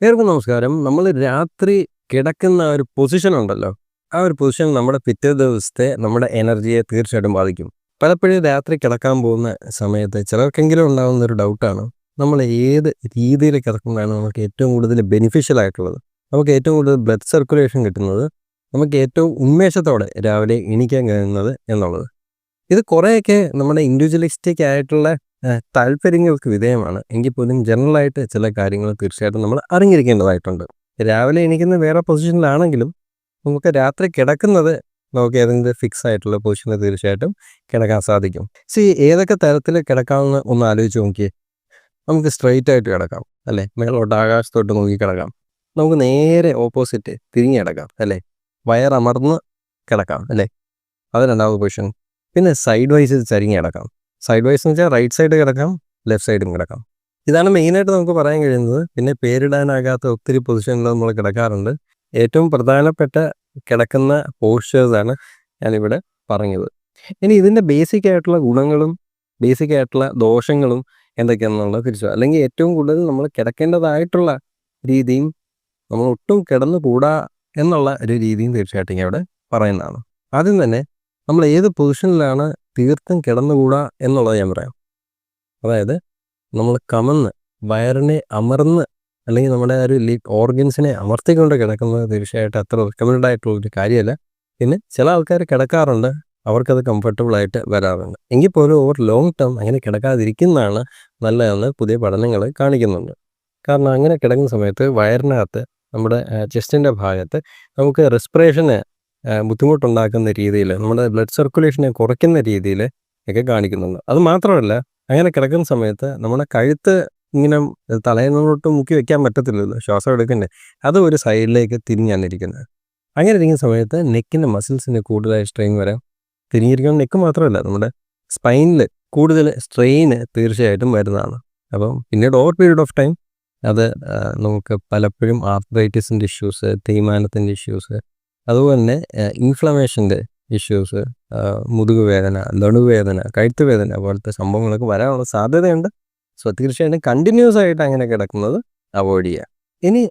ഏവർക്കും നമസ്കാരം. നമ്മൾ രാത്രി കിടക്കുന്ന ഒരു പൊസിഷൻ ഉണ്ടല്ലോ. ആ ഒരു പൊസിഷൻ നമ്മുടെ പിറ്റേ ദിവസത്തെ നമ്മുടെ എനർജിയെ തീർച്ചയായിട്ടും ബാധിക്കും. പലപ്പോഴും രാത്രി കിടക്കാൻ പോകുന്ന സമയത്ത് ചിലർക്കെങ്കിലും ഉണ്ടാകുന്ന ഒരു ഡൗട്ടാണ് നമ്മൾ ഏത് രീതിയിൽ കിടക്കുന്നതാണ് നമുക്ക് ഏറ്റവും കൂടുതൽ ബെനിഫിഷ്യൽ ആയിട്ടുള്ളത്? നമുക്ക് ഏറ്റവും കൂടുതൽ ബ്ലഡ് സർക്കുലേഷൻ കിട്ടുന്നത് നമുക്ക് ഏറ്റവും ഉന്മേഷത്തോടെ രാവിലെ എണീക്കാൻ കഴിയുന്നത് എന്നുള്ളത്. ഇത് കുറേയൊക്കെ നമ്മുടെ ഇൻഡിവിജ്വലിസ്റ്റിക് ആയിട്ടുള്ള താല്പര്യങ്ങൾക്ക് വിധേയമാണ്. എങ്കിൽ പോലും ജനറലായിട്ട് ചില കാര്യങ്ങൾ തീർച്ചയായിട്ടും നമ്മൾ അറിഞ്ഞിരിക്കേണ്ടതായിട്ടുണ്ട്. രാവിലെ എണീക്കുന്ന വേറെ പൊസിഷനിലാണെങ്കിലും നമുക്ക് രാത്രി കിടക്കുന്നത് നമുക്ക് ഏതെങ്കിലും ഫിക്സ് ആയിട്ടുള്ള പൊസിഷനിൽ തീർച്ചയായിട്ടും കിടക്കാൻ സാധിക്കും. സി ഏതൊക്കെ തരത്തിൽ കിടക്കാമെന്ന് ഒന്ന് ആലോചിച്ച് നോക്കിയേ. നമുക്ക് സ്ട്രെയിറ്റ് ആയിട്ട് കിടക്കാം അല്ലേ? മേളോട്ട് ആകാശത്തോട്ട് നോക്കി കിടക്കാം. നമുക്ക് നേരെ ഓപ്പോസിറ്റ് തിരിഞ്ഞ് കിടക്കാം അല്ലേ? വയറമർന്ന് കിടക്കാം അല്ലേ? അത് രണ്ടാമത് പൊസിഷൻ പിന്നെ സൈഡ് വൈസ് ചരിഞ്ഞ് കിടക്കാം. സൈഡ് വൈസ് എന്ന് വെച്ചാൽ റൈറ്റ് സൈഡ് കിടക്കാം ലെഫ്റ്റ് സൈഡും കിടക്കാം. ഇതാണ് മെയിനായിട്ട് നമുക്ക് പറയാൻ കഴിയുന്നത്. പിന്നെ പേരിടാനാകാത്ത ഒത്തിരി പൊസിഷനിൽ നമ്മൾ കിടക്കാറുണ്ട്. ഏറ്റവും പ്രധാനപ്പെട്ട കിടക്കുന്ന പോസ്റ്റേഴ്സാണ് ഞാനിവിടെ പറഞ്ഞത്. ഇനി ഇതിന്റെ ബേസിക് ആയിട്ടുള്ള ഗുണങ്ങളും ബേസിക് ആയിട്ടുള്ള ദോഷങ്ങളും എന്തൊക്കെയാണെന്നുള്ളത് തിരിച്ചു അല്ലെങ്കിൽ ഏറ്റവും കൂടുതൽ നമ്മൾ കിടക്കേണ്ടതായിട്ടുള്ള രീതിയും നമ്മൾ ഒട്ടും കിടന്നുകൂടാ എന്നുള്ള ഒരു രീതിയും തീർച്ചയായിട്ടും ഇവിടെ പറയുന്നതാണ്. ആദ്യം തന്നെ നമ്മൾ ഏത് പൊസിഷനിലാണ് തീർത്തും കിടന്നുകൂടാ എന്നുള്ളത് ഞാൻ പറയാം. അതായത് നമ്മൾ കമന്ന് വയറിനെ അമർന്ന് അല്ലെങ്കിൽ നമ്മുടെ ഒരു ഓർഗൻസിനെ അമർത്തിക്കൊണ്ട് കിടക്കുന്നത് തീർച്ചയായിട്ടും അത്ര റെക്കമെൻഡ് ആയിട്ടുള്ള ഒരു കാര്യമല്ല. പിന്നെ ചില ആൾക്കാർ കിടക്കാറുണ്ട് അവർക്കത് കംഫർട്ടബിൾ ആയിട്ട് വരാറുണ്ട്. എങ്കിൽ പോലും ഓവർ ലോങ് ടേം അങ്ങനെ കിടക്കാതിരിക്കുന്നതാണ് നല്ലതെന്ന് പുതിയ പഠനങ്ങൾ കാണിക്കുന്നുണ്ട്. കാരണം അങ്ങനെ കിടക്കുന്ന സമയത്ത് വയറിനകത്ത് നമ്മുടെ ചെസ്റ്റിന്റെ ഭാഗത്ത് നമുക്ക് റെസ്പിറേഷന് ബുദ്ധിമുട്ടുണ്ടാക്കുന്ന രീതിയിൽ നമ്മുടെ ബ്ലഡ് സർക്കുലേഷനെ കുറയ്ക്കുന്ന രീതിയിൽ ഒക്കെ കാണിക്കുന്നുണ്ട്. അത് മാത്രമല്ല അങ്ങനെ കിടക്കുന്ന സമയത്ത് നമ്മുടെ കഴുത്ത് ഇങ്ങനെ തലേന്നോട്ട് മുക്കി വെക്കാൻ പറ്റത്തില്ലല്ലോ ശ്വാസം എടുക്കണ്ടേ അത് ഒരു സൈഡിലേക്ക് തിരിഞ്ഞാണ് ഇരിക്കുന്നത് അങ്ങനെ ഇരിക്കുന്ന സമയത്ത് നെക്കിന്റെ മസിൽസിന് കൂടുതലായി സ്ട്രെയിൻ വരാം. തിരിഞ്ഞിരിക്കുന്ന നെക്ക് മാത്രമല്ല നമ്മുടെ സ്പൈനിൽ കൂടുതൽ സ്ട്രെയിന് തീർച്ചയായിട്ടും വരുന്നതാണ്. അപ്പം പിന്നീട് ഓവർ പീരീഡ് ഓഫ് ടൈം അത് നമുക്ക് പലപ്പോഴും ആർത്രൈറ്റിസിന്റെ ഇഷ്യൂസ് തേയ്മാനത്തിന്റെ ഇഷ്യൂസ് അതുപോലെ തന്നെ ഇൻഫ്ലമേഷന്റെ ഇഷ്യൂസ് മുതുക് വേദന നടുവേദന കഴുത്ത് വേദന പോലത്തെ സംഭവങ്ങളൊക്കെ വരാനുള്ള സാധ്യതയുണ്ട്. സോ തീർച്ചയായിട്ടും കണ്ടിന്യൂസ് ആയിട്ട് അങ്ങനെ കിടക്കുന്നത് അവോയ്ഡ് ചെയ്യുക ഇനി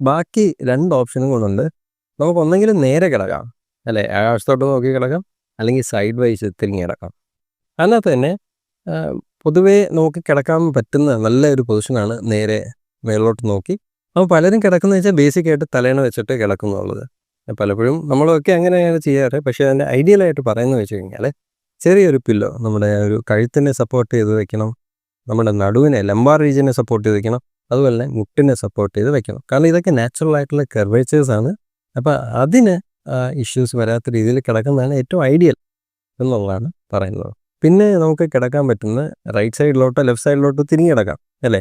ബാക്കി രണ്ട് ഓപ്ഷനും കൊണ്ടുണ്ട് നമുക്ക് ഒന്നെങ്കിലും നേരെ കിടക്കാം. അല്ലേ? ആകാശത്തോട്ട് നോക്കി കിടക്കാം. അല്ലെങ്കിൽ സൈഡ് വൈസ് തിരിഞ്ഞ് കിടക്കാം. അതിനകത്ത് തന്നെ പൊതുവേ നോക്കി കിടക്കാൻ പറ്റുന്ന നല്ലൊരു പൊസിഷനാണ് നേരെ മേളിലോട്ട് നോക്കി. അപ്പോൾ പലരും കിടക്കുന്നത് വെച്ചാൽ ബേസിക്കായിട്ട് തലേണ വെച്ചിട്ട് കിടക്കുന്നുള്ളത് പലപ്പോഴും നമ്മളൊക്കെ അങ്ങനെയാണ് ചെയ്യാറ്. പക്ഷേ അതിന്റെ ഐഡിയലായിട്ട് പറയുന്നത് വെച്ച് കഴിഞ്ഞാൽ ചെറിയൊരു പില്ലോ നമ്മുടെ ഒരു കഴുത്തിനെ സപ്പോർട്ട് ചെയ്ത് വെക്കണം. നമ്മുടെ നടുവിനെ ലംബാർ റീജിയനെ സപ്പോർട്ട് ചെയ്ത് വെക്കണം. അതുപോലെ തന്നെ മുട്ടിനെ സപ്പോർട്ട് ചെയ്ത് വെക്കണം. കാരണം ഇതൊക്കെ നാച്ചുറൽ ആയിട്ടുള്ള കർവേച്ചേഴ്സ് ആണ്. അപ്പോൾ അതിന് ഇഷ്യൂസ് വരാത്ത രീതിയിൽ കിടക്കുന്നതാണ് ഏറ്റവും ഐഡിയൽ എന്നുള്ളതാണ് പറയുന്നത്. പിന്നെ നമുക്ക് കിടക്കാൻ പറ്റുന്ന റൈറ്റ് സൈഡിലോട്ടോ ലെഫ്റ്റ് സൈഡിലോട്ടോ തിരിഞ്ഞ് കിടക്കാം അല്ലേ?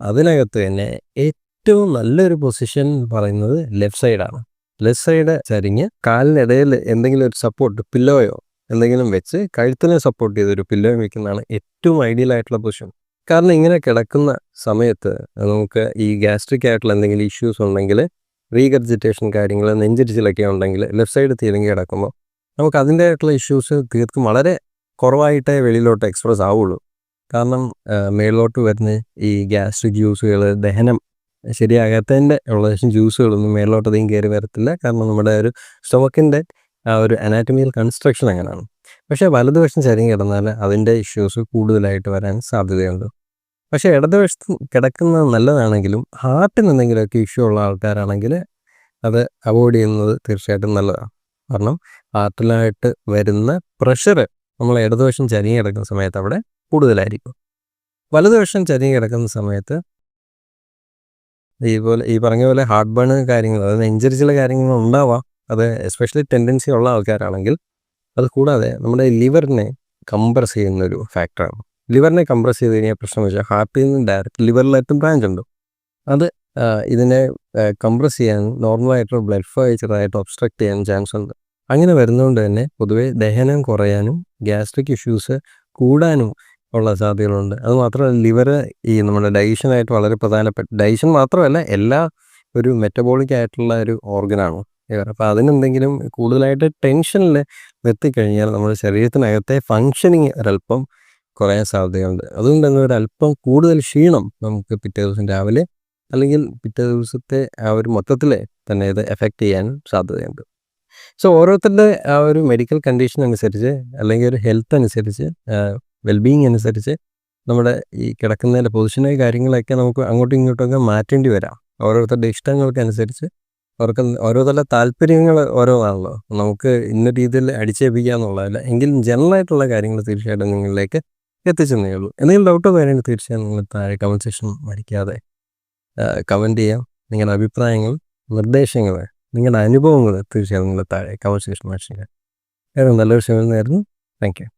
അതിനകത്ത് തന്നെ ഏറ്റവും നല്ലൊരു പൊസിഷൻ പറയുന്നത് ലെഫ്റ്റ് സൈഡാണ് സൈഡ് ചരിഞ്ഞ് കാലിനിടയിൽ എന്തെങ്കിലും ഒരു സപ്പോർട്ട് പില്ലോയോ എന്തെങ്കിലും വെച്ച് കഴുത്തിനെ സപ്പോർട്ട് ചെയ്തൊരു പില്ലോയും വെക്കുന്നതാണ് ഏറ്റവും ഐഡിയൽ ആയിട്ടുള്ള പൊസിഷൻ കാരണം ഇങ്ങനെ കിടക്കുന്ന സമയത്ത് നമുക്ക് ഈ ഗ്യാസ്ട്രിക് ആയിട്ടുള്ള എന്തെങ്കിലും ഇഷ്യൂസ് ഉണ്ടെങ്കിൽ റീഗർജിറ്റേഷൻ കാര്യങ്ങൾ നെഞ്ചിരിച്ചിലൊക്കെ ഉണ്ടെങ്കിൽ ലെഫ്റ്റ് സൈഡ് തിരിഞ്ഞ് കിടക്കുമ്പോൾ നമുക്ക് അതിന്റെതായിട്ടുള്ള ഇഷ്യൂസ് തീർത്തും വളരെ കുറവായിട്ടേ വെളിയിലോട്ട് എക്സ്പ്രസ് ആവുള്ളൂ. കാരണം മേളിലോട്ട് വരുന്ന ഈ ഗ്യാസ്ട്രിക് ജ്യൂസുകൾ ദഹനം ശരിയാകാത്തതിന്റെ ഉള്ള ജ്യൂസുകളൊന്നും മേളിലോട്ട് അധികം കയറി വരത്തില്ല. കാരണം നമ്മുടെ ഒരു സ്റ്റൊമക്കിന്റെ ആ ഒരു അനാറ്റമിയൽ കൺസ്ട്രക്ഷൻ അങ്ങനെയാണ് പക്ഷേ വലതുവശം ചരിഞ്ഞ് കിടന്നാൽ അതിന്റെ ഇഷ്യൂസ് കൂടുതലായിട്ട് വരാൻ സാധ്യതയുണ്ട്. പക്ഷേ ഇടതുവശത്ത് കിടക്കുന്നത് നല്ലതാണെങ്കിലും ഹാർട്ടിന് എന്തെങ്കിലുമൊക്കെ ഇഷ്യൂ ഉള്ള ആൾക്കാരാണെങ്കിൽ അത് അവോയ്ഡ് ചെയ്യുന്നത് തീർച്ചയായിട്ടും നല്ലതാണ്. കാരണം ഹാർട്ടിലായിട്ട് വരുന്ന പ്രഷർ നമ്മൾ ഇടതുവശം ചരിഞ്ഞ് കിടക്കുന്ന സമയത്ത് അവിടെ കൂടുതലായിരിക്കും. വലതുവശം ചരിഞ്ഞ് കിടക്കുന്ന സമയത്ത് ഇതുപോലെ ഈ പറഞ്ഞ പോലെ ഹാർട്ട് ബേൺ കാര്യങ്ങൾ അതായത് നെഞ്ചരിച്ചുള്ള കാര്യങ്ങൾ ഉണ്ടാവാം. അത് എസ്പെഷ്യലി ടെൻഡൻസി ഉള്ള ആൾക്കാരാണെങ്കിൽ അത് കൂടാതെ നമ്മുടെ ലിവറിനെ കംപ്രസ് ചെയ്യുന്ന ഒരു ഫാക്ടറാണ് ലിവറിനെ കംപ്രസ് ചെയ്ത് കഴിഞ്ഞാൽ പ്രശ്നം വെച്ചാൽ ഹാർട്ടിൽ നിന്ന് ഡയറക്റ്റ് ലിവറിലായിട്ടും ബ്രാഞ്ച് ഉണ്ട്. അത് ഇതിനെ കംപ്രസ് ചെയ്യാൻ നോർമലായിട്ടുള്ള ബ്ലഡ് ഫ്ലോ ചെറുതായിട്ട് ഒബ്സ്ട്രക്ട് ചെയ്യാൻ ചാൻസ് ഉണ്ട്. അങ്ങനെ വരുന്നതുകൊണ്ട് തന്നെ പൊതുവേ ദഹനം കുറയാനും ഗ്യാസ്ട്രിക് ഇഷ്യൂസ് കൂടാനും ഉള്ള സാധ്യതകളുണ്ട്. അത് മാത്രമല്ല ലിവർ ഈ നമ്മുടെ ഡൈഷനായിട്ട് വളരെ പ്രധാനപ്പെട്ട ഡൈഷൻ മാത്രമല്ല എല്ലാ ഒരു മെറ്റബോളിക് ആയിട്ടുള്ള ഒരു ഓർഗനാണ്? ലിവർ അപ്പോൾ അതിനെന്തെങ്കിലും കൂടുതലായിട്ട് ടെൻഷനിൽ നിർത്തിക്കഴിഞ്ഞാൽ നമ്മുടെ ശരീരത്തിനകത്തെ ഫങ്ഷനിങ് ഒരല്പം കുറയാൻ സാധ്യതയുണ്ട്. അതുകൊണ്ട് തന്നെ ഒരല്പം കൂടുതൽ ക്ഷീണം നമുക്ക് പിറ്റേ ദിവസം രാവിലെ അല്ലെങ്കിൽ പിറ്റേ ദിവസത്തെ ആ ഒരു മൊത്തത്തിൽ തന്നെ ഇത് എഫക്റ്റ് ചെയ്യാൻ സാധ്യതയുണ്ട്. സോ ഓരോരുത്തരുടെ ആ ഒരു മെഡിക്കൽ കണ്ടീഷൻ അനുസരിച്ച് അല്ലെങ്കിൽ ഒരു ഹെൽത്ത് അനുസരിച്ച് വെൽബീയിങ് അനുസരിച്ച് നമ്മുടെ ഈ കിടക്കുന്നതിന്റെ പൊസിഷനെ കാര്യങ്ങളൊക്കെ നമുക്ക് അങ്ങോട്ടും ഇങ്ങോട്ടൊക്കെ മാറ്റേണ്ടി വരാം. ഓരോരുത്തരുടെ ഇഷ്ടങ്ങൾക്കനുസരിച്ച് അവർക്ക് ഓരോരുത്തരുടെ താല്പര്യങ്ങൾ ഓരോന്നാണല്ലോ. നമുക്ക് ഇന്ന രീതിയിൽ അടിച്ചേൽപ്പിക്കുക എന്നുള്ളതല്ല എങ്കിലും ജനറലായിട്ടുള്ള കാര്യങ്ങൾ തീർച്ചയായിട്ടും നിങ്ങളിലേക്ക് എത്തിച്ചെന്നേ ഉള്ളൂ. എന്തെങ്കിലും ഡൗട്ടോ കാര്യങ്ങൾ തീർച്ചയായും നിങ്ങൾ താഴെ കമന്റ് സെക്ഷൻ മടിക്കാതെ കമന്റ് ചെയ്യാം. നിങ്ങളുടെ അഭിപ്രായങ്ങൾ നിർദ്ദേശങ്ങൾ നിങ്ങളുടെ അനുഭവങ്ങൾ തീർച്ചയായും നിങ്ങൾ താഴെ കമന്റ് സെക്ഷൻ വേറെ നല്ലൊരു സമയം നേരുന്നു. Thank you